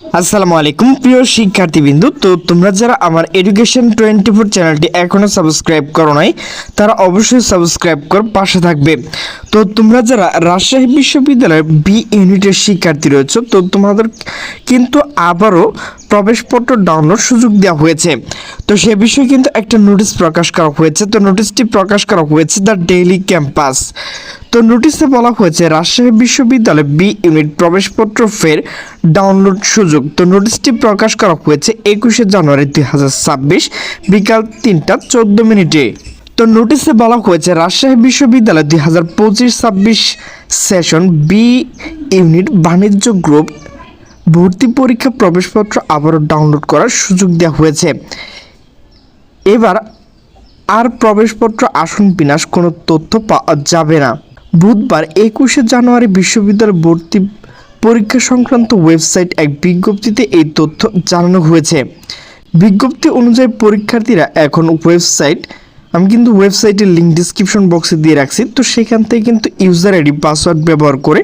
আসসালামু আলাইকুম, প্রিয় শিক্ষার্থীবৃন্দু। তো তোমরা যারা আমার এডুকেশন টোয়েন্টি ফোর চ্যানেলটি এখনও সাবস্ক্রাইব করো নাই, তারা অবশ্যই সাবস্ক্রাইব কর, পাশে থাকবে। তো তোমরা যারা রাজশাহী বিশ্ববিদ্যালয়ের বি ইউনিটের শিক্ষার্থী রয়েছে, তো তোমাদের কিন্তু আবারও প্রবেশপত্র ডাউনলোড সুযোগ দেওয়া হয়েছে। তো সে বিষয়ে কিন্তু একটা নোটিশ প্রকাশ করা হয়েছে। তো নোটিশটি প্রকাশ করা হয়েছে দ্য ডেইলি ক্যাম্পাস তো নোটিশে বলা হয়েছে, রাজশাহী বিশ্ববিদ্যালয় বি ইউনিট প্রবেশপত্র ফের ডাউনলোড সুযোগ। তো নোটিশটি প্রকাশ করা হয়েছে একুশে জানুয়ারি দুই হাজার ছাব্বিশ বিকাল তিনটা চোদ্দ মিনিটে। তো নোটিশে বলা হয়েছে, রাজশাহী বিশ্ববিদ্যালয় দুই হাজার পঁচিশ ছাব্বিশ সেশন বি ইউনিট বাণিজ্য গ্রুপ ভর্তি পরীক্ষা প্রবেশপত্র আবারও ডাউনলোড করার সুযোগ দেওয়া হয়েছে। এবার আর প্রবেশপত্র আসন বিনাশ, কোনো তথ্য পাওয়া যাবে না। বুধবার একুশে জানুয়ারি বিশ্ববিদ্যালয় ভর্তি পরীক্ষা সংক্রান্ত ওয়েবসাইট এক বিজ্ঞপ্তিতে এই তথ্য জানানো হয়েছে। বিজ্ঞপ্তি অনুযায়ী পরীক্ষার্থীরা এখন ওয়েবসাইট, আমি কিন্তু ওয়েবসাইটের লিঙ্ক ডিসক্রিপশন বক্সে দিয়ে রাখছি, তো সেখান থেকে কিন্তু ইউজার আইডি পাসওয়ার্ড ব্যবহার করে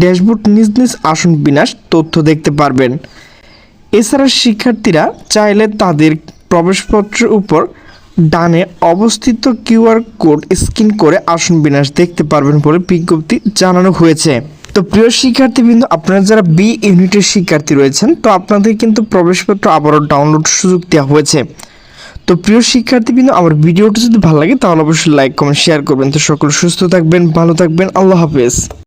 ড্যাশবোর্ড নিজ নিজ আসন বিনাশ তথ্য দেখতে পারবেন। এছাড়া শিক্ষার্থীরা চাইলে তাদের প্রবেশপত্রের উপর ডানে অবস্থিত কিউআর কোড স্ক্যান করে আসন বিন্যাস দেখতে পারবেন বলে বিজ্ঞপ্তি জানানো হয়েছে। তো প্রিয় শিক্ষার্থীবৃন্দ, আপনারা যারা বি ইউনিটের শিক্ষার্থী রয়েছেন, তো আপনাদের কিন্তু প্রবেশপত্র আবারও ডাউনলোড সুযোগ দেওয়া হয়েছে। তো প্রিয় শিক্ষার্থীবৃন্দ, আমার ভিডিওটি যদি ভালো লাগে, তাহলে অবশ্যই লাইক, কমেন্ট, শেয়ার করবেন। তো সকল সুস্থ থাকবেন, ভালো থাকবেন। আল্লাহ হাফেজ।